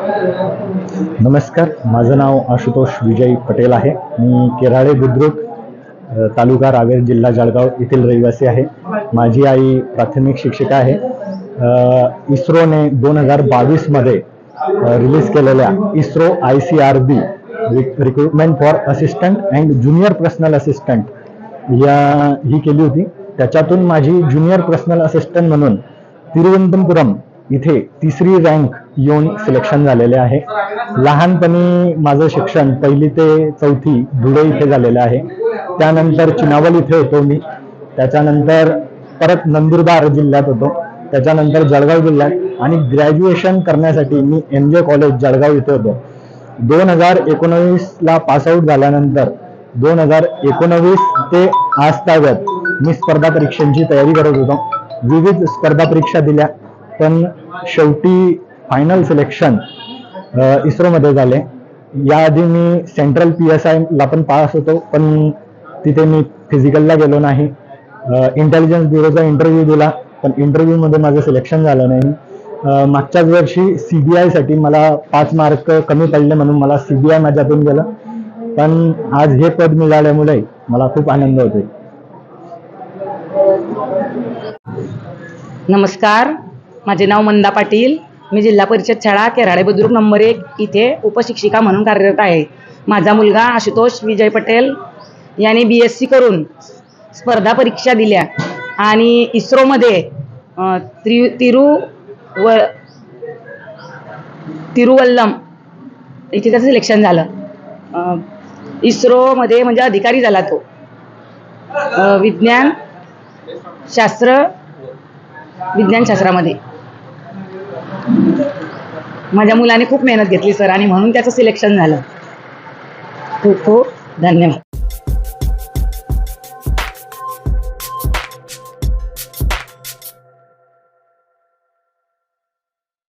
नमस्कार माझं नाव आशुतोष विजय पटेल आहे. मी केराळे बुद्रुक तालुका रावेर जिल्हा जळगाव येथील रहिवासी आहे. माझी आई प्राथमिक शिक्षिका आहे. इस्रोने दोन हजार बावीसमध्ये रिलीज केलेल्या ISRO I C R B recruitment for assistant and junior personal assistant या ही केली होती. त्याच्यातून माझी ज्युनियर पर्सनल असिस्टंट म्हणून तिरुवनंतपुरम इथे तिसरी रँक येऊन सिलेक्शन झालेले आहे. लहानपणी माझं शिक्षण पहिली ते चौथी धुळे इथे झालेलं आहे. त्यानंतर चिनावल इथे होतो मी. त्याच्यानंतर परत नंदुरबार जिल्ह्यात होतो. त्याच्यानंतर जळगाव जिल्ह्यात आणि ग्रॅज्युएशन करण्यासाठी मी एम जे कॉलेज जळगाव इथे होतो. दोन हजार एकोणवीसला पासआउट झाल्यानंतर दोन हजार एकोणवीस ते आज तागत मी स्पर्धा परीक्षांची तयारी करत होतो. विविध स्पर्धा परीक्षा दिल्या पण शेवटी फायनल सिलेक्शन इस्रोमध्ये झाले. याआधी मी सेंट्रल पी एस आयला पण पास होतो पण तिथे मी फिजिकलला गेलो नाही. इंटेलिजन्स ब्युरोचा इंटरव्ह्यू दिला पण इंटरव्ह्यूमध्ये माझं सिलेक्शन झालं नाही. मागच्याच वर्षी सी बी आयसाठी मला पाच मार्क कमी पडले म्हणून मला सी बी आय माझ्यातून गेलं. पण आज हे पद मिळाल्यामुळे मला खूप आनंद होतोय. नमस्कार. माझे नाव मंदा पाटील. मी जिल्हा परिषद शाळा केराळे बुद्रुक नंबर एक इथे उपशिक्षिका म्हणून कार्यरत आहे. माझा मुलगा आशुतोष विजय पटेल याने बी एस सी करून स्पर्धा परीक्षा दिल्या आणि इस्रोमध्ये त्रि तिरु व तिरुवल्लम इथे त्याचं सिलेक्शन झालं. इस्रोमध्ये म्हणजे अधिकारी झाला तो. विज्ञान शास्त्र विज्ञानशास्त्रामध्ये माझ्या मुलाने खूप मेहनत घेतली सर. आणि म्हणून त्याचं सिलेक्शन झालं. खूप खूप धन्यवाद.